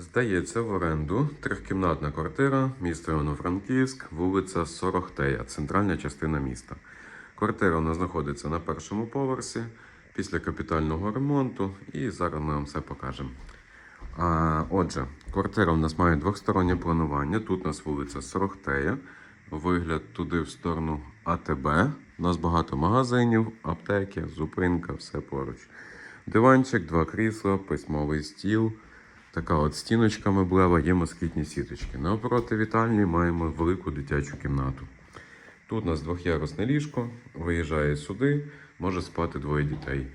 Здається в оренду трьохкімнатна квартира, місто Івано-Франківськ, вулиця Сорохтея, центральна частина міста. Квартира у нас знаходиться на першому поверсі після капітального ремонту, і зараз ми вам все покажемо. А, отже, квартира у нас має двостороннє планування. Тут у нас вулиця Сорохтея, вигляд туди в сторону АТБ. У нас багато магазинів, аптеки, зупинка, все поруч. Диванчик, два крісла, письмовий стіл. Така от стіночка меблева, є москітні сіточки. Навпроти вітальні маємо велику дитячу кімнату. Тут у нас двох'ярусне ліжко, виїжджає сюди, може спати двоє дітей.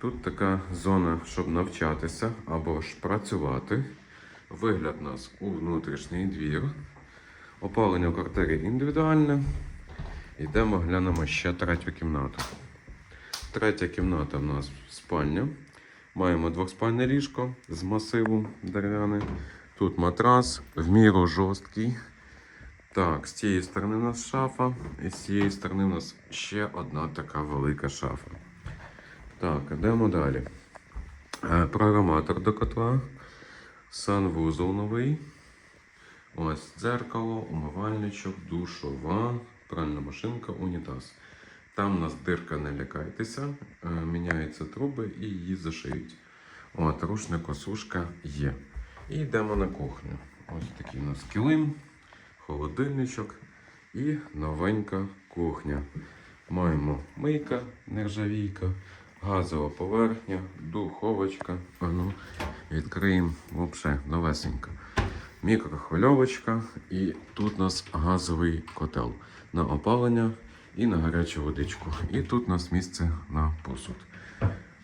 Тут така зона, щоб навчатися або ж працювати. Вигляд у нас у внутрішній двір. Опалення в квартирі індивідуальне. Йдемо глянемо ще третю кімнату. Третя кімната в нас спальня. Маємо двохспальне ліжко з масиву дерев'яне. Тут матрас, в міру жорсткий. Так, з цієї сторони у нас шафа, і з цієї сторони у нас ще одна така велика шафа. Так, йдемо далі. Е, Програматор до котла, санвузол новий. Ось дзеркало, умивальничок, душова, пральна машинка, унітаз. Там у нас дирка, не лякайтеся, е, міняються труби і її зашиють. От, рушник, осушка є. І йдемо на кухню. Ось такий у нас килим, холодильничок і новенька кухня. Маємо мийка, нержавійка, газова поверхня, духовочка. А ну, відкриємо взагалі новесенька. Мікрохвильовочка, і тут у нас газовий котел на опалення і на гарячу водичку. І тут у нас місце на посуд.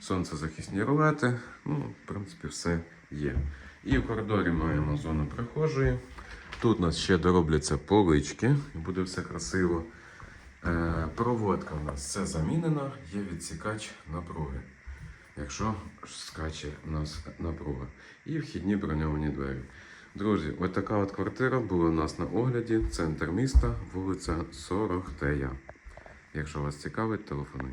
Сонцезахисні рулети, ну, в принципі, все є. І в коридорі маємо зону прихожої. Тут у нас ще доробляться полички, і буде все красиво. Е, проводка у нас все замінена, є відсікач напруги. Якщо скаче у нас напруга. І вхідні броньовані двері. Друзі, ось така от квартира була у нас на огляді. Центр міста, вулиця Сорохтея. Якщо вас цікавить, телефонуйте.